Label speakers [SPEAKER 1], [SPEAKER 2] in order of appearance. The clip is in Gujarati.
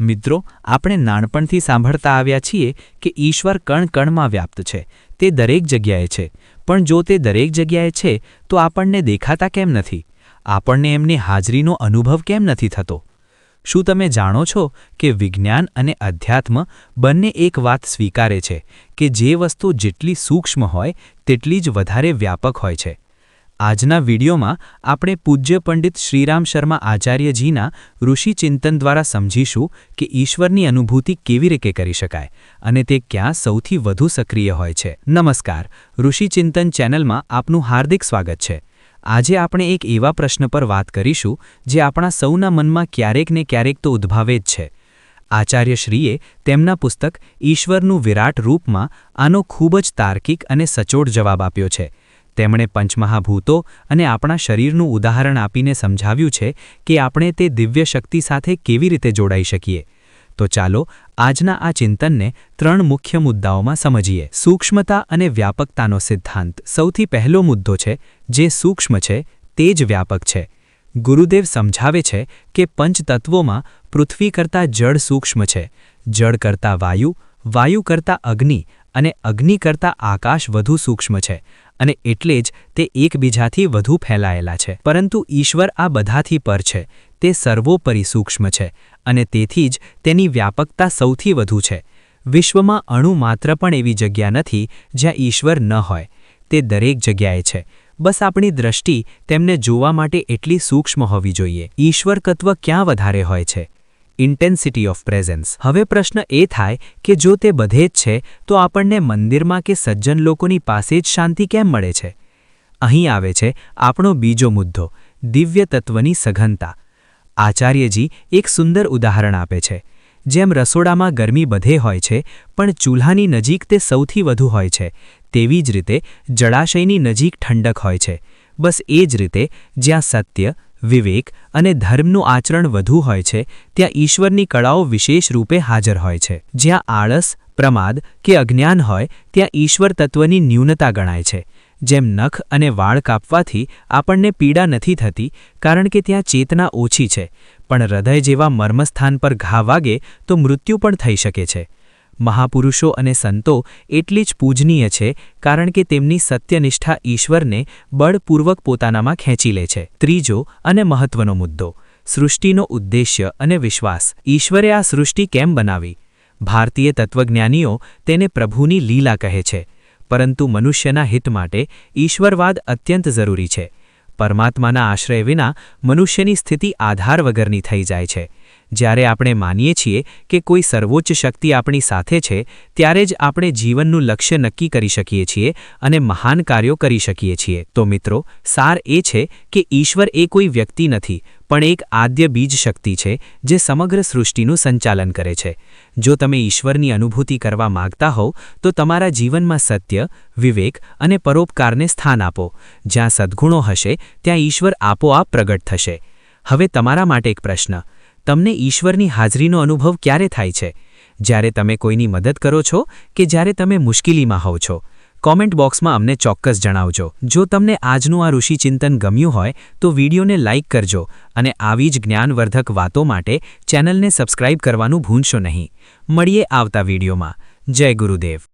[SPEAKER 1] મિત્રો, આપણે નાનપણથી સાંભળતા આવ્યા છીએ કે ઈશ્વર કણ કણમાં વ્યાપ્ત છે, તે દરેક જગ્યાએ છે, પણ જો તે દરેક જગ્યાએ છે, તો આપણને દેખાતા કેમ નથી? આપણને એમની હાજરીનો અનુભવ કેમ નથી થતો? શું તમે જાણો છો કે વિજ્ઞાન અને અધ્યાત્મ બંને એક વાત સ્વીકારે છે કે જે વસ્તુ જેટલી સૂક્ષ્મ હોય, તેટલી જ વધારે વ્યાપક હોય છે? આજના વિડીયોમાં આપણે પૂજ્ય પંડિત શ્રીરામ શર્મા આચાર્યજીના ઋષિ ચિંતન દ્વારા સમજીશું કે ઈશ્વરની અનુભૂતિ કેવી રીતે કરી શકાય અને તે ક્યાં સૌથી વધુ સક્રિય હોય છે. નમસ્કાર. ઋષિ ચિંતન ચેનલમાં આપનું હાર્દિક સ્વાગત છે. આજે આપણે એક એવા પ્રશ્ન પર વાત કરીશું જે આપણા સૌના મનમાં ક્યારેક ને ક્યારેક તો ઉદ્ભાવે જ છે. આચાર્યશ્રીએ તેમના પુસ્તક ઈશ્વરનું વિરાટ રૂપમાં આનો ખૂબ જ તાર્કિક અને સચોટ જવાબ આપ્યો છે. તેમણે પંચમહાભૂતો અને આપણા શરીરનું ઉદાહરણ આપીને સમજાવ્યું છે કે આપણે તે દિવ્ય શક્તિ સાથે કેવી રીતે જોડાઈ શકીએ. તો ચાલો આજના આ ચિંતનને ત્રણ મુખ્ય મુદ્દાઓમાં સમજીએ. સૂક્ષ્મતા અને વ્યાપકતાનો સિદ્ધાંત સૌથી પહેલો મુદ્દો છે, જે સૂક્ષ્મ છે, તે જ વ્યાપક છે. ગુરુદેવ સમજાવે છે કે પંચતત્વોમાં પૃથ્વી કરતાં જળ સૂક્ષ્મ છે. જળ કરતાં વાયુ વાયુ કરતાં અગ્નિ અને અગ્નિ કરતાં આકાશ વધુ સૂક્ષ્મ છે અને એટલે જ તે એકબીજાથી વધુ ફેલાયેલા છે. પરંતુ ઈશ્વર આ બધાથી પર છે. તે સર્વોપરી સૂક્ષ્મ છે અને તેથી જ તેની વ્યાપકતા સૌથી વધુ છે. વિશ્વમાં અણુ માત્ર પણ એવી જગ્યા નથી જ્યાં ઈશ્વર ન હોય. તે દરેક જગ્યાએ છે. બસ આપણી દ્રષ્ટિ તેમને જોવા માટે એટલી સૂક્ષ્મ હોવી જોઈએ. ઈશ્વર ક્યાં વધારે હોય છે? ઇન્ટેન્સિટી ઓફ પ્રેઝન્સ હવે પ્રશ્ન એ થાય કે જો તે બધે જ છે, તો આપણને મંદિરમાં કે સજ્જન લોકોની પાસે જ શાંતિ કેમ મળે છે? અહીં આવે છે આપણો બીજો મુદ્દો, દિવ્ય તત્વની સઘનતા. આચાર્યજી એક સુંદર ઉદાહરણ આપે છે. જેમ રસોડામાં ગરમી બધે હોય છે, પણ ચૂલ્હાની નજીક તે સૌથી વધુ હોય છે. તેવી જ રીતે જળાશયની નજીક ઠંડક હોય છે. બસ એ જ રીતે જ્યાં સત્ય વિવેક અને ધર્મનું આચરણ વધુ હોય છે, ત્યાં ઈશ્વરની કળાઓ વિશેષ રૂપે હાજર હોય છે. જ્યાં આળસ, પ્રમાદ કે અજ્ઞાન હોય, ત્યાં ઈશ્વર તત્વની ન્યૂનતા ગણાય છે. જેમ નખ અને વાળ કાપવાથી આપણને પીડા નથી થતી, કારણ કે ત્યાં ચેતના ઓછી છે. પણ હૃદય જેવા મર્મસ્થાન પર ઘા વાગે તો મૃત્યુ પણ થઈ શકે છે. મહાપુરુષો અને સંતો એટલી જ પૂજનીય છે કારણ કે તેમની સત્યનિષ્ઠા ઈશ્વરને બળપૂર્વક પોતાનામાં ખેંચી લે છે. ત્રીજો અને મહત્વનો મુદ્દો, સૃષ્ટિનો ઉદ્દેશ્ય અને વિશ્વાસ. ઈશ્વરે આ સૃષ્ટિ કેમ બનાવી? ભારતીય તત્વજ્ઞાનીઓ તેને પ્રભુની લીલા કહે છે, પરંતુ મનુષ્યના હિત માટે ઈશ્વરવાદ અત્યંત જરૂરી છે. પરમાત્માના આશ્રય વિના મનુષ્યની સ્થિતિ આધાર વગરની થઈ જાય છે. જ્યારે આપણે માનીએ છીએ કે કોઈ સર્વોચ્ચ શક્તિ આપણી સાથે છે, ત્યારે જ આપણે જીવનનું લક્ષ્ય નક્કી કરી શકીએ છીએ અને મહાન કાર્યો કરી શકીએ છીએ. તો મિત્રો, સાર એ છે કે ઈશ્વર એ કોઈ વ્યક્તિ નથી, પણ એક આદ્ય બીજ શક્તિ છે, જે સમગ્ર સૃષ્ટિનું સંચાલન કરે છે. જો તમે ઈશ્વરની અનુભૂતિ કરવા માગતા હોવ, તો તમારા જીવનમાં સત્ય, વિવેક અને પરોપકારને સ્થાન આપો. જ્યાં સદ્ગુણો હશે, ત્યાં ઈશ્વર આપોઆપ પ્રગટ થશે. હવે તમારા માટે એક પ્રશ્ન. તમને ઈશ્વરની હાજરીનો અનુભવ ક્યારે થાય છે? જ્યારે તમે કોઈની મદદ કરો છો કે જ્યારે તમે મુશ્કેલીમાં હોવ છો? કોમેન્ટ બોક્સમાં અમને ચોક્કસ જણાવજો. જો તમને આજનું આ ઋષિચિંતન ગમ્યું હોય, તો વિડીયોને લાઇક કરજો અને આવી જ જ્ઞાનવર્ધક વાતો માટે ચેનલને સબસ્ક્રાઇબ કરવાનું ભૂલશો નહીં. મળીએ આવતા વિડીયોમાં. જય ગુરુદેવ.